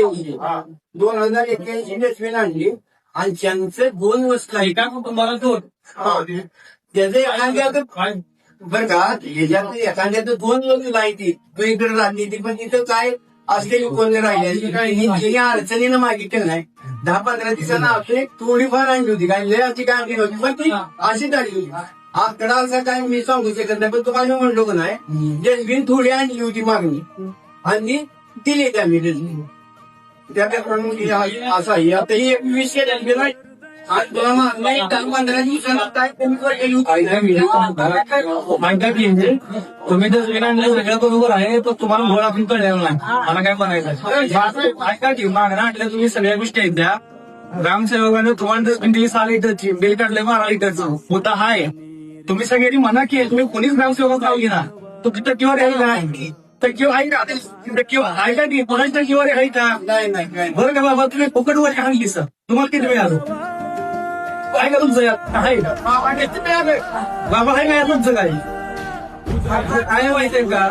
दोन हजार एक्क्याऐंशी डस्टबिन आणली. आणि त्यांचे दोन वस्तू एका कुटुंबाला दोन? त्याचे बरं का ह्याच्यात एखाद्यात दोन लोक माहिती. तो इकडे राहली ती पण तिथं काय असलेली कोण राहिले अडचणीनं मागितलं नाही. दहा पंधरा दिवसांना आपली थोडीफार आणली होती. काय लय अशी काय आणली नव्हती पण ती अशीच आणली होती. आकडा असा काय मी सांगू शकत नाही पण तुम्हाला मी म्हणलो का नाही डस्टबिन थोडी आणली होती मागणी. आणि दिली त्या मी डस्टबिन त्याप्रमाणे असा आहे आता ही एक विषय डस्टबिन आहे तुम्ही तर विनांना वेगळं बरोबर आहे पण तुम्हाला गोळ आपण कळलेला नाही मला काय म्हणायचं ऐका की मागणं आणल्या तुम्ही सगळ्या गोष्टी आहेत त्या ग्रामसेवकाने तुम्हाला डस्टबिन दिली सहा लिटरची बिल काढले बारा लिटरचं होता हाय तुम्ही सगळ्यांनी मना की तुम्ही कोणीच ग्रामसेवक लावली ना तो टक्केवारी आहे का टक्केवारी आहे का टक्केवारी आहे का ती कोणाची टक्केवारी आहे का? नाही नाही नाही. बरं का बाबा तुम्ही फुकट वर आणली सर तुम्हाला किती वेळ आलो आहे का तुमचं? यात आहे. बाबा आहे का तुमचं काही? काय माहितीये का?